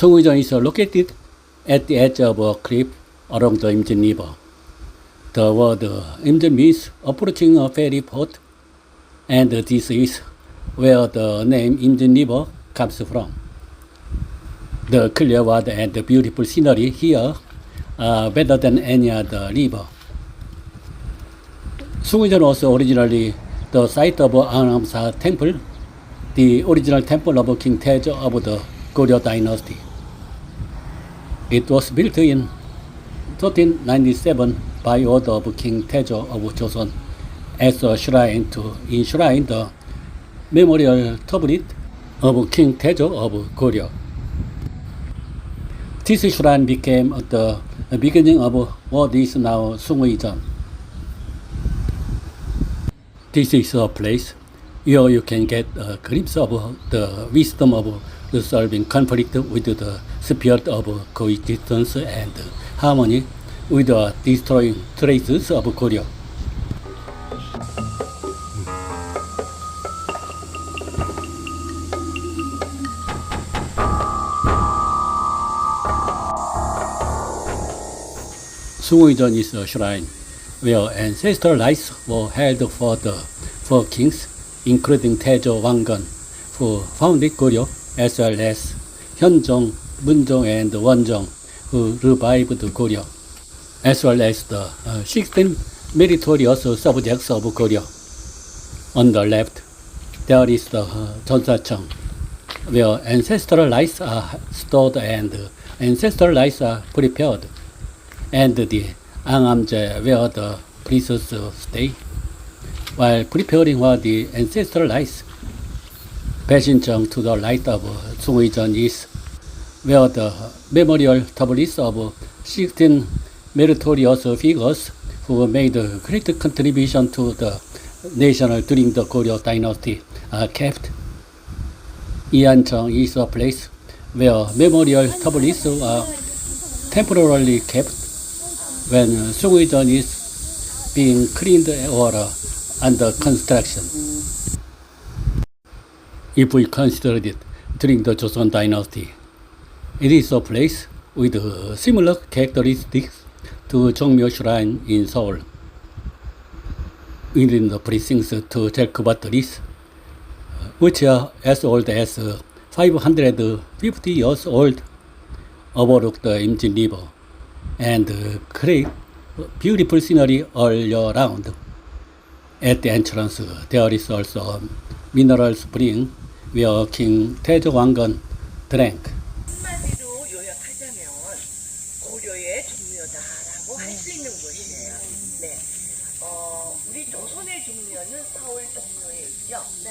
Sungwon is located at the edge of a cliff along the Imjin River. The word Imjin means approaching a ferry port, and this is where the name Imjin River comes from. The clear water and the beautiful scenery here are better than any other river. Sungwon was originally the site of Anamsa Temple, the original temple of King Taejo of the Goryeo dynasty. It was built in 1397 by order of King Taejo of Joseon as a shrine to enshrine the memorial tablet of King Taejo of Goryeo. This shrine became the beginning of what is now Sungwon. This is a place where you can get a glimpse of the wisdom of resolving conflict with the spirit of coexistence and harmony with the destroying traces of Korea. Sungwon is a shrine where ancestral rites were held for the four kings, including Taejo Wangon, who founded Goryeo, as well as Hyunjong, Munjong, and Wonjong, who revived Goryeo, as well as the uh, 16 meritorious subjects of Goryeo. On the left, there is the uh, Jeonsacheong, where ancestral rites are stored and ancestral rites are prepared and the Angamje where the priests stay. While preparing for the ancestral rites, Basinjeong to the right of Sungwon is where the memorial tablets of 16 meritorious figures who made a great contribution to the nation during the Goryeo dynasty are kept. Iancheong is a place where memorial tablets are temporarily kept when Sungwon is being cleaned or uh, under construction. If we consider it during the Joseon dynasty, it is a place with uh, similar characteristics to Jongmyo Shrine in Seoul. Within the precincts to Jelkubat which are as old as uh, 550 years old, overlook the Imjin River and uh, create beautiful scenery all year round. At the entrance, uh, there is also spring where King Taejo Wangon drank. 한마디로 요약하자면 고려의 종묘다라고 할 수 있는 곳이에요. 네. 어, 우리 조선의 종묘는 서울 종묘에 있죠. 네.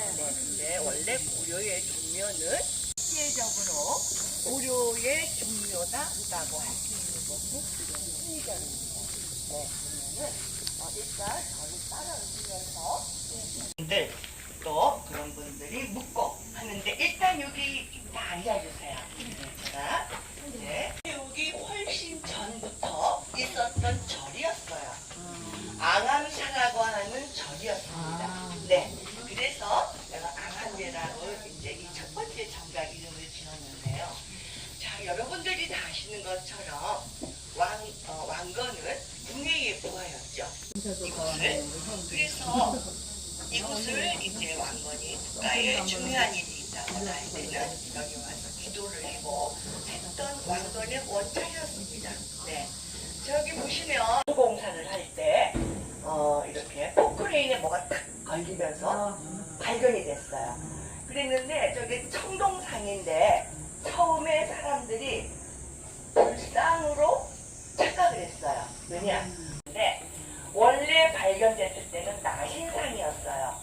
네. 원래 고려의 종묘는 실제적으로 고려의 종묘다라고 할 수 있는 것이 순위견입니다. 네. 그러면은 어, 일단 저를 따라오시면서 분들 또 그런 분들이 묻고 하는데 일단 여기 다 앉아주세요. 자, 네. 여기 훨씬 전부터 있었던 절이었어요. 앙암사라고 하는 절이었습니다. 네. 그래서 내가 앙암제라고 이제 이 첫 번째 정각 이름을 지었는데요. 자, 여러분들이 다 아시는 것처럼 왕, 어, 왕건은 궁예의 부하였죠. 이곳을. 그래서 이곳을 이제 왕건이 국가에 중요한 일이 있다거나 할 때는 여기 와서 기도를 하고 했던 왕건의 원찰이었습니다. 네. 저기 보시면 공사를 할 때, 어, 이렇게 포크레인에 뭐가 탁 걸리면서 발견이 됐어요. 그랬는데 저게 청동상인데 처음에 사람들이 불상으로 착각을 했어요. 왜냐? 근데 원래 발견됐을 때는 나신상이었어요.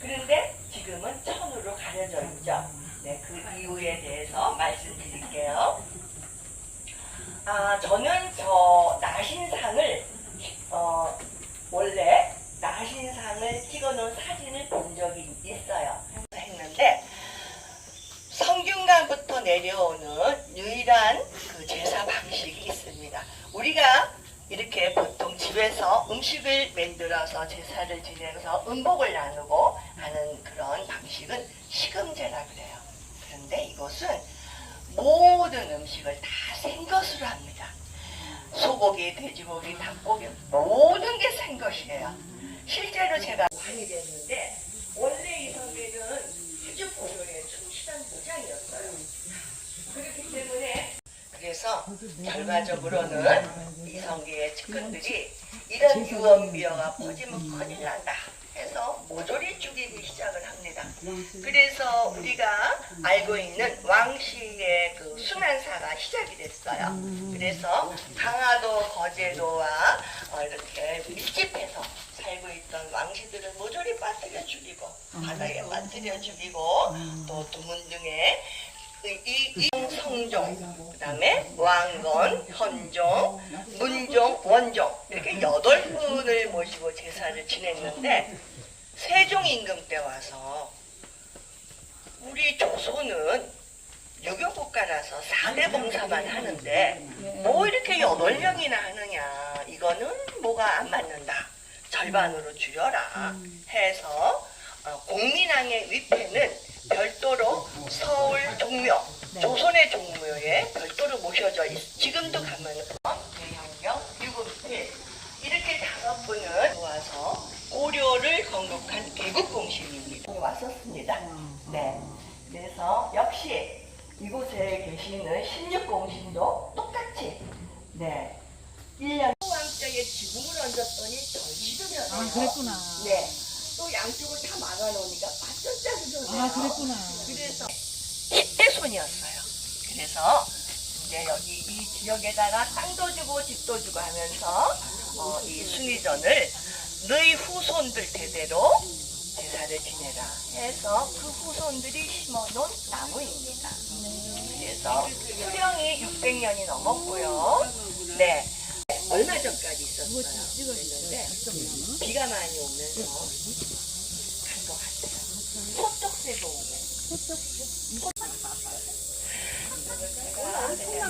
그런데 지금은 천으로 가려져 있죠. 네, 그 이유에 대해서 말씀드릴게요. 아, 저는 저 나신상을 어, 원래 나신상을 찍어놓은 사진을 본 적이 있어요. 했는데 성균관부터 내려오는 유일한 그 제사 방식이 있습니다. 우리가 이렇게 보통 집에서 음식을 만들 들어서 제사를 지내면서 음복을 나누고 하는 그런 방식은 식음제라 그래요. 그런데 이것은 모든 음식을 다 생것으로 합니다. 소고기, 돼지고기, 닭고기 모든 게 생것이에요. 실제로 제가 많이 됐는데 원래 이성계는 휴주 고려에 충실한 무장이었어요. 그렇기 때문에 그래서 결과적으로는 이성계의 측근들이 이런 유언비어가 퍼지면 큰일 난다 해서 모조리 죽이기 시작을 합니다. 그래서 우리가 알고 있는 왕시의 그 수난사가 시작이 됐어요. 그래서 강화도 거제도와 어, 이렇게 밀집해서 살고 있던 왕시들을 모조리 빠뜨려 죽이고 바다에 빠뜨려 죽이고 또 두문등에 이, 이, 이 성종, 그 다음에 왕건, 현종, 문종, 원종 여덟 분을 모시고 제사를 지냈는데 세종 임금 때 와서 우리 조선은 유교 국가 라서 4대 봉사만 하는데 뭐 이렇게 여덟 명이나 하느냐 이거는 뭐가 안 맞는다. 절반으로 줄여라 해서 어, 공민왕의 위패는 별도로 서울 종묘 조선의 종묘에 별도로 모셔져 있, 지금도 가면 대형경 유급필 이렇게 다섯 분은 모아서 고려를 건국한 개국공신입니다. 왔었습니다. 네. 그래서 역시 이곳에 계시는 16공신도 똑같이 네. 1년 왕자의 지붕을 얹었더니 전시들이었어요. 아, 그랬구나. 네. 또 양쪽을 다 막아놓으니까 반짝짝이잖아요. 아, 그랬구나. 그래서 집대손이었어요. 그래서 이제 여기 이 지역에다가 땅도 주고 집도 주고 하면서 어, 이 숭의전을 너희 후손들 대대로 제사를 지내라 해서 그 후손들이 심어놓은 나무입니다. 그래서 수령이 600년이 넘었고요. 네. 얼마 전까지 있었어요. 그랬는데 비가 많이 오면서 간 것 같아요. 소떡새도 오고.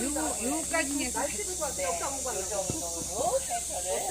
요, 요까지 내가 네, 이 정도로 세차를